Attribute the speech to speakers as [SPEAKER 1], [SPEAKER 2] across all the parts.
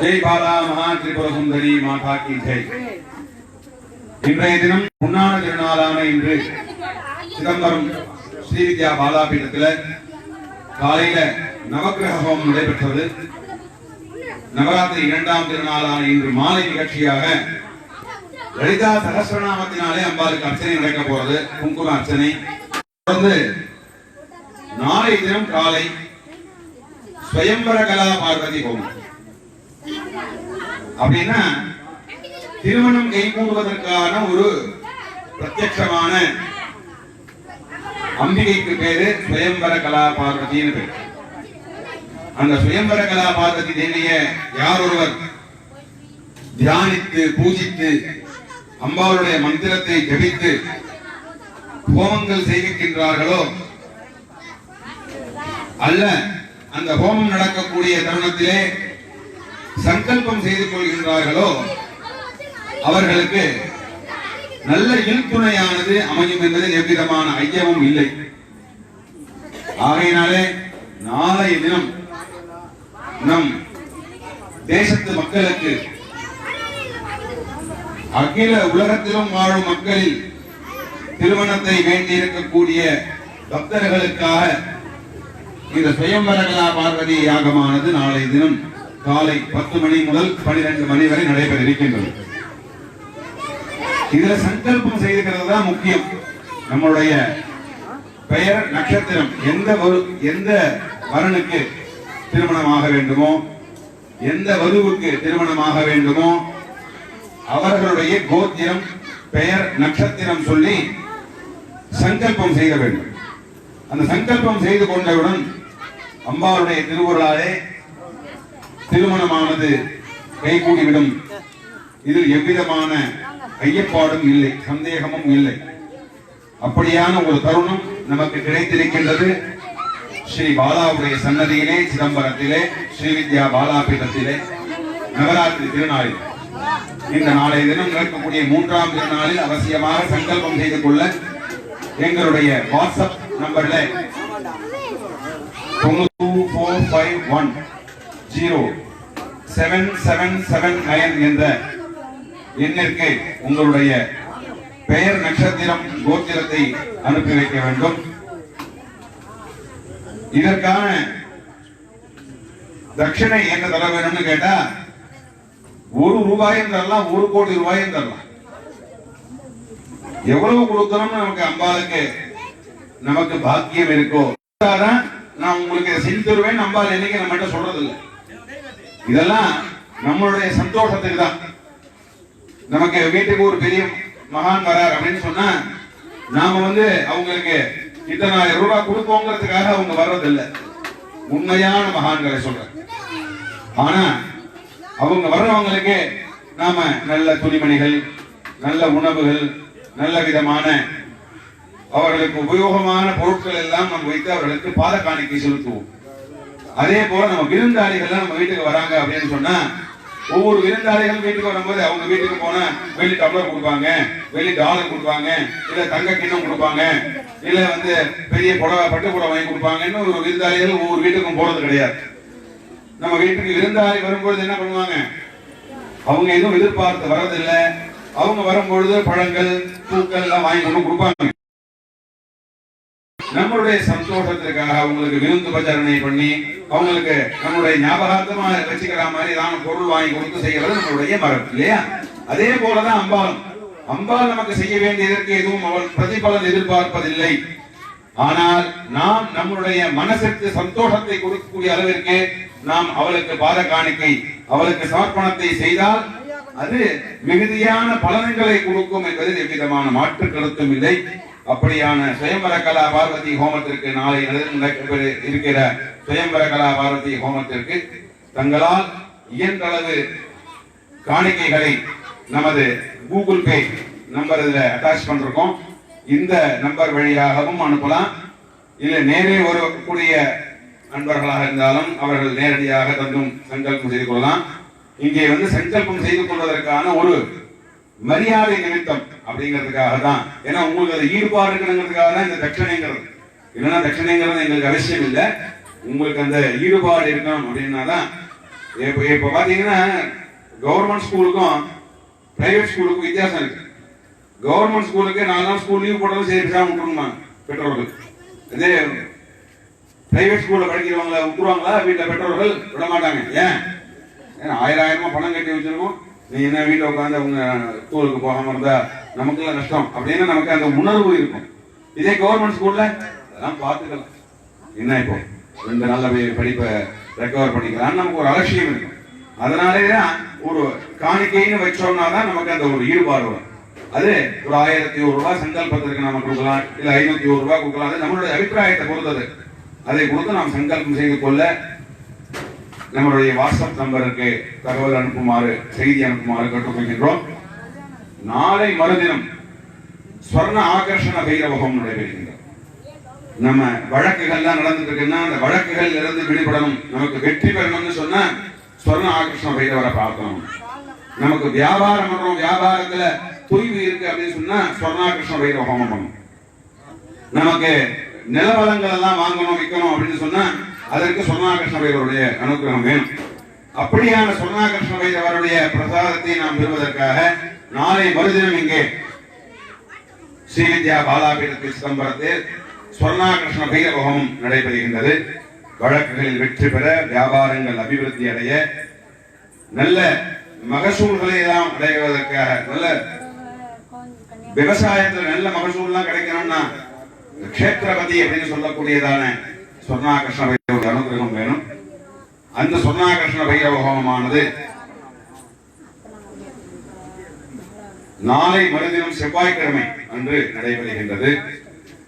[SPEAKER 1] ஜெய் பாலா மகா திரிபுர சுந்தரி மாதா கி ஜெய். இன்றைய தினம் முன்னான திருநாளான இன்று சிதம்பரம் ஸ்ரீவித்யா பாலாபீடத்தில் காலையில நவகிரக ஹோமம் நடைபெற்றது. நவராத்திரி இரண்டாம் திருநாளான இன்று மாலை நிகழ்ச்சியாக லலிதா சகசிரநாமத்தினாலே அம்பாளுக்கு அர்ச்சனை நடக்க போறது குங்கும அர்ச்சனை. தொடர்ந்து நாளை தினம் காலை ஸ்வயம்பர கலா பார்வதி ஹோமம். அப்படின்னா திருமணம் கைகூடுவதற்கான ஒரு பிரத்யட்சமான அம்பிகைக்கு பேரு சுயம்பர கலா பார்வதின்னு அந்த சுயம்பர கலா பார்வதி தேவிய யார் ஒருவர் தியானித்து பூஜித்து அம்பாளுடைய மந்திரத்தை ஜபித்து ஹோமங்கள் செய்கின்றார்களோ அல்ல அந்த ஹோமம் நடக்கக்கூடிய தருணத்திலே சங்கல்பம் செய்து கொள்கின்றார்களோ அவர்களுக்கு நல்ல இல்துணையானது அமையும் என்பதில் எவ்விதமான ஐயமும் இல்லை. ஆகையினாலே நாளைய தினம் நம் தேசத்து மக்களுக்கு அகில உலகத்திலும் வாழும் மக்களில் திருமணத்தை வேண்டியிருக்கக்கூடிய பக்தர்களுக்காக இந்த சுயம்பரகலா பார்வதி யாகமானது நாளை தினம் காலை பத்து மணி முதல் பனிரெண்டு மணி வரை நடைபெற இருக்கின்றது. இதுல சங்கல்பம் செய்திருக்கிறது தான் முக்கியம். நம்மளுடைய பெயர் நட்சத்திரம் எந்த எந்த வரனுக்கு திருமணமாக வேண்டுமோ எந்த வதுவுக்கு திருமணமாக வேண்டுமோ அவர்களுடைய கோத்திரம் பெயர் நட்சத்திரம் சொல்லி சங்கல்பம் செய்ய வேண்டும். அந்த சங்கல்பம் செய்து கொண்டவுடன் அம்பாவுடைய திருவுருளாலே திருமணமானது கைகூடிவிடும் இதில் எவ்விதமான ஐயப்பாடும் இல்லை சந்தேகமும் இல்லை அப்படியான ஒரு தருணம் நமக்கு கிடைத்திருக்கின்றது ஸ்ரீ பாலாவுடைய சன்னதியிலே சிதம்பரத்திலே ஸ்ரீவித்யா பாலாபீடத்திலே நவராத்திரி திருநாளில் இந்த நாளைய தினம் நடக்கக்கூடிய மூன்றாம் திருநாளில் அவசியமாக சங்கல்பம் செய்து கொள்ள எங்களுடைய வாட்ஸ்அப் நம்பர்ல four five one zero seven seven seven nine என்ற எண்ணிற்கு உங்களுடைய பெயர் நட்சத்திரம் கோத்திரத்தை அனுப்பி வைக்க வேண்டும். இதற்கான தட்சிணை என்ன தர வேணும்னு கேட்டா ஒரு ரூபாயும் தரலாம் ஒரு கோடி ரூபாயும் தரலாம். எவ்வளவு கொடுக்கணும்னு நமக்கு அம்பாளுக்கு நமக்கு பாக்கியம் இருக்கோ நான் உங்களுக்கு செஞ்சு தருவேன் அம்பாள் என்னைக்கு நம்மகிட்ட சொல்றது இல்லை இதெல்லாம் நம்மளுடைய சந்தோஷத்துக்கு தான் நமக்கு வீட்டுக்கு ஒரு பெரிய மகான் வரார் அப்படின்னு சொன்னா நாம வந்து அவங்களுக்கு இத்தனாயிரம் ரூபாய் கொடுப்போங்கிறதுக்காக அவங்க வர்றதில்லை. உண்மையான மகான்களை சொல்றேன். ஆனா அவங்க வர்றவங்களுக்கு நாம நல்ல துணிமணிகள் நல்ல உணவுகள் நல்ல விதமான அவர்களுக்கு உபயோகமான பொருட்கள் எல்லாம் நம்ம வைத்து அவர்களுக்கு பாத காணிக்கை செலுத்துவோம். அதே போல நம்ம விருந்தாளிகள்லாம் நம்ம வீட்டுக்கு வராங்க அப்படின்னு சொன்னா ஒவ்வொரு விருந்தாளிகள் வீட்டுக்கு வரும்போது அவங்க வீட்டுக்கு போனா வெள்ளி டம்ளர் கொடுப்பாங்க வெள்ளி டாலர் கொடுப்பாங்க இல்ல தங்க கிண்ணம் கொடுப்பாங்க இல்ல வந்து பெரிய புடவை பட்டு புடவை வாங்கி கொடுப்பாங்கன்னு ஒரு விருந்தாளிகள் ஒவ்வொரு வீட்டுக்கும் போறது கிடையாது. நம்ம வீட்டுக்கு விருந்தாளி வரும்பொழுது என்ன பண்ணுவாங்க? அவங்க எதுவும் எதிர்பார்த்து வர்றதில்லை. அவங்க வரும்பொழுது பழங்கள் பூக்கள் எல்லாம் வாங்கி கொண்டு கொடுப்பாங்க. நம்மளுடைய சந்தோஷத்திற்காக அவங்களுக்கு விருந்து பச்சாரணை பண்ணி அவங்களுக்கு நம்மளுடைய ஞாபகார்த்தமா வச்சுக்கிற மாதிரி தான் பொருள் வாங்கி கொடுத்து செய்யறது நம்மளுடைய மரம் இல்லையா? அதே போலதான் அம்பாளும் அம்பாள் நமக்கு செய்ய வேண்டியதற்கு எதுவும் அவள் பிரதிபலன் எதிர்பார்ப்பதில்லை. ஆனால் நாம் நம்மளுடைய மனசுக்கு சந்தோஷத்தை கொடுக்கக்கூடிய அளவிற்கு நாம் அவளுக்கு பாத காணிக்கை அவளுக்கு சமர்ப்பணத்தை செய்தால் அது மிகுதியான பலன்களை கொடுக்கும் என்பதில் எவ்விதமான மாற்று கருத்தும் இல்லை. அப்படியான சுயம்பர கலா பார்வதி ஹோமத்திற்கு நாளை நடக்க இருக்கிற சுயம்பர கலா பார்வதி ஹோமத்திற்கு தங்களால் இயன்றளவு காணிக்கைகளை நமது கூகுள் பே நம்பர் இதுல அட்டாச் பண்ணிருக்கோம். இந்த நம்பர் வழியாகவும் அனுப்பலாம். இல்லை நேரே வரக்கூடிய நண்பர்களாக இருந்தாலும் அவர்கள் நேரடியாக தந்தும் சங்கல்பம் செய்து கொள்ளலாம். இங்கே வந்து சங்கல்பம் செய்து கொள்வதற்கான ஒரு மரியாதை நிமித்தம் அப்படிங்கிறதுக்காக தான் ஏன்னா உங்களுக்கு அது ஈடுபாடு இருக்கணுங்கிறதுக்காக தான் இந்த தட்சணைங்கிறது. இல்லைன்னா தட்சணைங்கிறது எங்களுக்கு அவசியம் இல்லை. உங்களுக்கு அந்த ஈடுபாடு இருக்கணும் அப்படின்னா தான் இப்ப பாத்தீங்கன்னா கவர்மெண்ட் ஸ்கூலுக்கும் பிரைவேட் ஸ்கூலுக்கும் வித்தியாசம் இருக்கு. கவர்மெண்ட் ஸ்கூலுக்கு நாலு நாள் ஸ்கூல் லீவ் போட்டாலும் சரி பேசாம விட்டுருமா பெற்றோர்கள். இதே பிரைவேட் ஸ்கூல்ல படிக்கிறவங்கள விட்டுருவாங்களா? வீட்டில் பெற்றோர்கள் விட மாட்டாங்க ஏன் ஆயிரம் ஆயிரமா பணம் கட்டி வச்சிருக்கோம். நீ என்ன வீட்டில் உட்காந்து அவங்க ஸ்கூலுக்கு போகாம இருந்தா நமக்குலாம் நஷ்டம் அப்படின்னு நமக்கு அந்த உணர்வு இருக்கும். இதே கவர்மெண்ட் ஸ்கூல்ல அதெல்லாம் பார்த்துக்கலாம். என்ன இப்போ? ரெண்டு நாள்ல போய் படிப்பை ரெக்கவர் பண்ணிக்கலாம் நமக்கு ஒரு அலட்சியம் இருக்கும் அதனாலே தான் ஒரு காணிக்கைன்னு வச்சோம்னா தான் நமக்கு அந்த ஒரு ஈடுபாடு வரும். அது ஒரு ஆயிரத்தி ஒரு ரூபாய் சங்கல்பத்திற்கு நாம கொடுக்கலாம் இல்ல ஐநூத்தி ஒரு ரூபாய் கொடுக்கலாம். அது நம்மளுடைய அபிப்பிராயத்தை பொறுத்தது. அதை கொடுத்து நாம் சங்கல்பம் செய்து கொள்ள நம்மளுடைய வாட்ஸ்அப் நம்பருக்கு தகவல் அனுப்புமாறு செய்தி அனுப்புமாறு கேட்டுக்கொள்கின்றோம். நாளை மறுதினம் ஸ்வர்ண ஆகர்ஷண பைரவகம் நடைபெறுகின்றது நம்ம வழக்குகள்லாம் நடந்துட்டு இருக்குன்னா அந்த வழக்குகள் இருந்து விடுபடணும். நமக்கு வெற்றி பெறணும்னு சொன்னா ஸ்வர்ண ஆகர்ஷண பைரவரை பார்க்கணும். நமக்கு வியாபாரம் பண்றோம். வியாபாரத்துல தொய்வு இருக்கு அப்படின்னு சொன்னா ஸ்வர்ணாகிருஷ்ண பைரவ ஹோமம் பண்ணணும். நமக்கு நிலவளங்கள் எல்லாம் வாங்கணும் விற்கணும் அப்படின்னு சொன்னா அதற்கு சொர்ணாகிருஷ்ண பைரவருடைய அனுகிரகம் வேணும். அப்படியான சொர்ணாகிருஷ்ண பைரவருடைய பிரசாதத்தை நாம் பெறுவதற்காக நாளை மறுதினம் இங்கே ஸ்ரீவித்யா பாலாபீடத்தில் சிதம்பரத்தில் ஸ்வர்ணாகிருஷ்ண பைரவகமும் நடைபெறுகின்றது. வழக்குகளில் வெற்றி பெற வியாபாரங்கள் அபிவிருத்தி அடைய நல்ல மகசூல்களை எல்லாம் அடைவதற்காக நல்ல விவசாயத்துல நல்ல மகசூல்லாம் கிடைக்கணும்னா கஷேத்திரபதி அப்படின்னு சொல்லக்கூடியதான சொர்ணாகிருஷ்ண பைரவ அனுகிரகம் வேணும். அந்த சொர்ணாகிருஷ்ண பைரவ ஹோமமானது நாளை மறுதினம் செவ்வாய்க்கிழமை அன்று நடைபெறுகின்றது.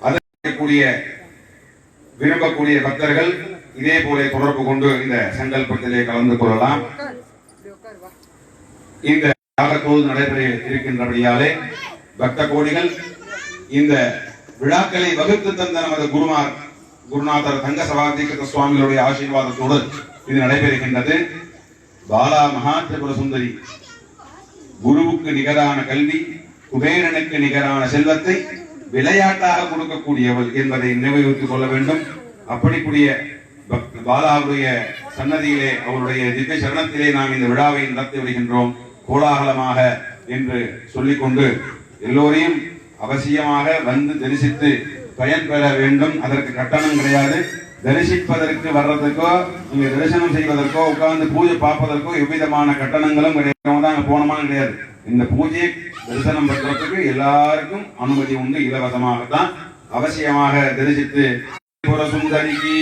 [SPEAKER 1] அதற்குரிய விரும்பக்கூடிய பக்தர்கள் இதே போல தொடர்பு கொண்டு இந்த சங்கல்பத்திலே கலந்து கொள்ளலாம். இந்த யாகத்தோடு நடைபெற இருக்கின்றபடியாலே பக்த கோடிகள் இந்த விழாக்களை வகுத்து தந்த நமது குருமார் குருநாதர் தங்க சபாதிகிருத்த சுவாமிகளுடைய ஆசீர்வாதத்தோடு இது நடைபெறுகின்றது. பாலா மகா திரிபுர சுந்தரி குருவுக்கு நிகரான கல்வி குபேரனுக்கு நிகரான செல்வத்தை விளையாட்டாக கொடுக்கக்கூடியவள் என்பதை நினைவுறுத்திக் கொள்ள வேண்டும். அப்படிக்கூடிய பக்த பாலாவுடைய சன்னதியிலே அவருடைய திவ்ய சரணத்திலே நாம் இந்த விழாவை நடத்தி வருகின்றோம். கோலாகலமாக என்று சொல்லிக்கொண்டு எல்லோரையும் அவசியமாக வந்து தரிசித்து பயன்பெற வேண்டும். அதற்கு கட்டணம் கிடையாது. தரிசிப்பதற்கு வர்றதுக்கோ இங்க தரிசனம் செய்வதற்கோ உட்கார்ந்து பூஜை பார்ப்பதற்கோ எவ்விதமான கட்டணங்களும் கிடையாது தான் போனோமான்னு கிடையாது. இந்த பூஜை தரிசனம் பெற்றதுக்கு எல்லாருக்கும் அனுமதி உண்டு. இலவசமாகத்தான் அவசியமாக தரிசித்து சுந்தரிக்கு